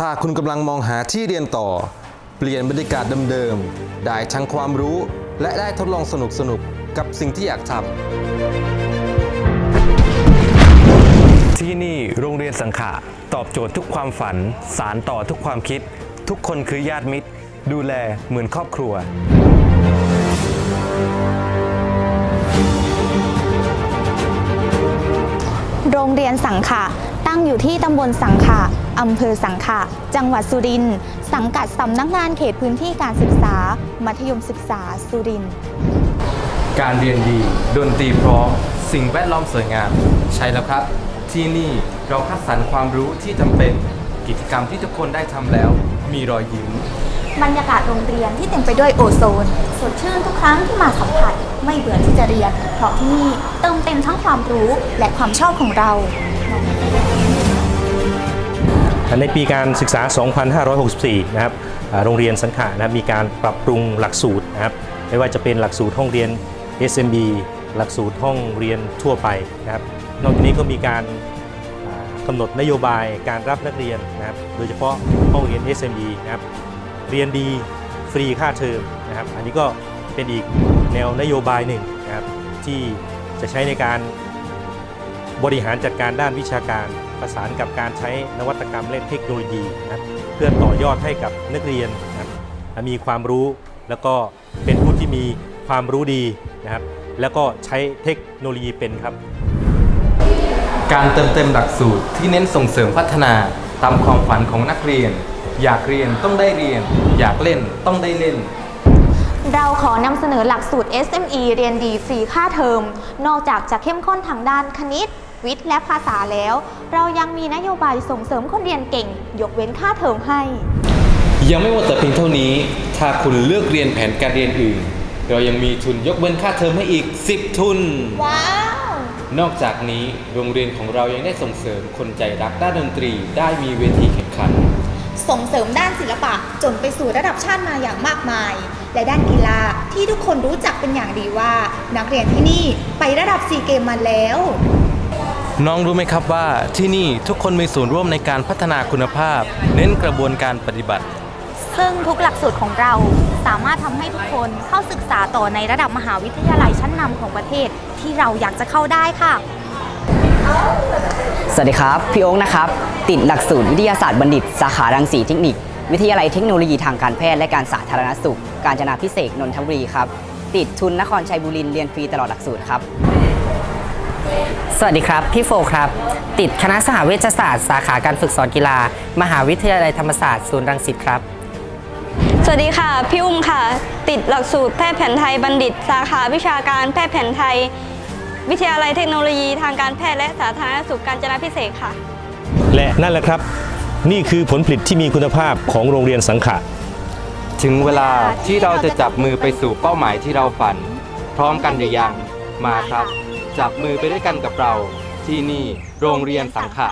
ถ้าคุณกำลังมองหาที่เรียนต่อ เปลี่ยนบรรยากาศเดิมๆ ได้ทั้งความรู้ และได้ทดลองสนุกๆกับสิ่งที่อยากทำ ที่นี่โรงเรียนสังขะตอบโจทย์ทุกความฝัน สารต่อทุกความคิด ทุกคนคือญาติมิตร ดูแลเหมือนครอบครัวโรงเรียนสังขะ ตั้งอยู่ที่ตำบลสังขะอำเภอสังขะ จังหวัดสุรินทร์ สังกัดสำนักงานเขตพื้นที่การศึกษา มัธยมศึกษาสุรินทร์ การเรียนดี ดนตรีพร้อม สิ่งแวดล้อมสวยงาม ใช่แล้วครับ ที่นี่เราคัดสรรความรู้ที่จำเป็น กิจกรรมที่ทุกคนได้ทำแล้ว มีรอยยิ้ม บรรยากาศโรงเรียนที่เต็มไปด้วยโอโซน สดชื่นทุกครั้งที่มาสัมผัส ไม่เบื่อที่จะเรียน เพราะที่นี่เติมเต็มทั้งความรู้และความชอบของเรา ในปีการศึกษา 2564 นะครับโรงเรียนสังขะนะครับมีการปรับปรุงหลักสูตรนะครับไม่ว่าจะเป็นหลักสูตรห้องเรียน SMB หลักสูตรห้องเรียนทั่วไปนะครับ นอกจากนี้ก็มีการอ่ากำหนดนโยบายการรับนักเรียนนะครับ โดยเฉพาะห้องเรียน SMB นะครับ เรียนดีฟรีค่าเทอมนะครับ อันนี้ก็เป็นอีกแนวนโยบายหนึ่งนะครับที่จะใช้ในการ บริหารจัดการด้านวิชาการ ประสานกับการใช้นวัตกรรมและเทคโนโลยีนะครับเพื่อต่อยอดให้กับนักเรียนนะครับมีความรู้แล้วก็เป็นผู้ที่มีความรู้ดีนะครับ แล้วก็ใช้เทคโนโลยีเป็นครับ การเติมเต็มหลักสูตรที่เน้นส่งเสริมพัฒนาตามความฝันของนักเรียน อยากเรียนต้องได้เรียน อยากเล่นต้องได้เล่นเราขอนำเสนอหลักสูตร SME เรียนดีฟรีค่าเทอม นอกจากจะเข้มข้นทางด้านคณิต วิทย์และภาษาแล้ว เรายังมีนโยบายส่งเสริมคนเรียนเก่ง ยกเว้นค่าเทอมให้ ยังไม่หมดแต่เพียงเท่านี้ ถ้าคุณเลือกเรียนแผนการเรียนอื่น เรายังมีทุนยกเว้นค่าเทอมให้อีก 10 ทุน ว้าว นอกจากนี้โรงเรียนของเรายังได้ส่งเสริมคนใจรักด้านดนตรี ได้มีเวทีแข่งขัน ส่งเสริมด้านศิลปะจนไปสู่ระดับชาติมาอย่างมากมาย และด้านกีฬาที่ทุกคนรู้จักเป็นอย่างดีว่า นักเรียนที่นี่ไประดับซีเกมมาแล้ว น้องรู้ไหมครับว่าที่นี่ทุกคนมีส่วนร่วมในการพัฒนาคุณภาพ เน้นกระบวนการปฏิบัติ ซึ่งทุกหลักสูตรของเราสามารถทำให้ทุกคนเข้าศึกษาต่อในระดับมหาวิทยาลัยชั้นนำของประเทศที่เราอยากจะเข้าได้ค่ะ สวัสดีครับ พี่โอ๊คนะครับ ติดหลักสูตรวิทยาศาสตร์บัณฑิต สาขารังสีเทคนิค วิทยาลัยเทคโนโลยีทางการแพทย์และการสาธารณสุข การจนาพิเศษกนนทบุรีครับ ติดทุนนครชัยบุรีเรียนฟรีตลอดหลักสูตรครับ สวัสดีครับ พี่โฟครับ ติดคณะสหเวชศาสตร์ สาขาการฝึกสอนกีฬา มหาวิทยาลัยธรรมศาสตร์ศูนย์รังสิตครับ สวัสดีค่ะ พี่อุ้มค่ะ ติดหลักสูตรแพทย์แผนไทยบัณฑิต สาขาวิชาการแพทย์แผนไทย วิทยาลัยเทคโนโลยีทางการแพทย์และสาธารณสุขการจนาพิเศษกค่ะ และนั่นแหละครับ นี่คือผลผลิตที่มีคุณภาพของโรงเรียนสังขะถึงเวลาที่เราจะจับมือไปสู่เป้าหมายที่เราฝัน พร้อมกันหรือยังมาครับ จับมือไปด้วยกันกับเรา ที่นี่โรงเรียนสังขะ